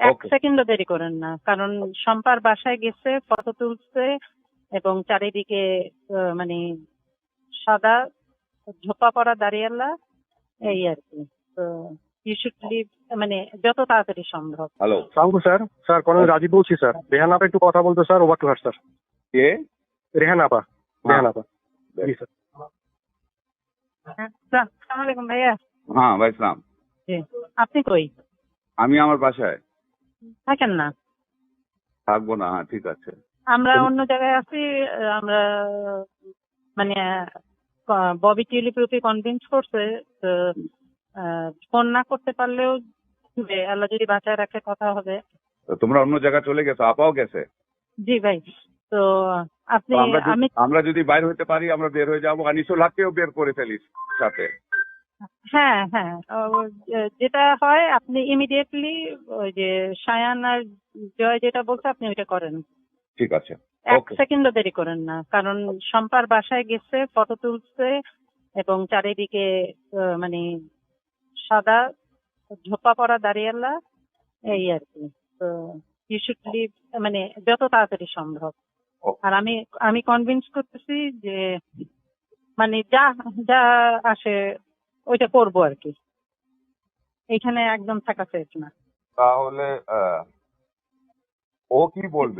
এক. সেকেন্ডও দেরি করেন না। কারণ শম্পার বাসায় গেছে ফটো তুলছে এবং চারিদিকে আহ, মানে সাদা ঝোপা পড়া দাঁড়িয়ালা এই আর কি। তো ইউ শুড লিভ মানে যত তাড়াতাড়ি সম্ভব। হ্যালো স্যার স্যার রাজীব বলছি স্যার। রেহান আপা একটু কথা বলতো sir over to her sir. কে? রেহান আপা রেহান আপা। জি স্যার। আসসালামু আলাইকুম ভাইয়া। হ্যাঁ ভাই সালাম। জি। আপনি কই? আমি আমার বাসায়। থাকেন না? থাকব না হ্যাঁ ঠিক আছে। আমরা অন্য জায়গায় আছি আমরা মানে ববি টিউলিপকে কনভিন্স করছে তো ফোন না করতে পারলেও আল্লাহ যদি বাঁচায় রাখে কথা হবে। তোমরা অন্য জায়গায় চলে গেছো আপাও গেছে? জি ভাই। তো আপনি আমরা যদি- বাইর হতে পারি আমরা বের হয়ে যাব। আনিসুল হাককেও বের করে ফেলিস সাথে। হ্যাঁ হ্যাঁ। যেটা হয় আপনি ইমিডিয়েটলি ওই যে সায়ান আর জয় যেটা বলছে আপনি ওইটা করেন। ঠিক আছে। এক. সেকেন্ডও দেরি করেন না। কারণ শম্পার বাসায় গেছে ফটো তুলছে এবং চারিদিকে মানে সাদা ঝোপা পড়া দাঁড়িয়ালা এই আর কি। তো ইউ শুড লিভ মানে যত তাড়াতাড়ি সম্ভব। আর আমি আমি কনভিন্স করতেছি যে মানে যা যা আসে ওইটা করব আর কি। এখানে একদম থাকা সেফ না। তাহলে ও কি বলবে?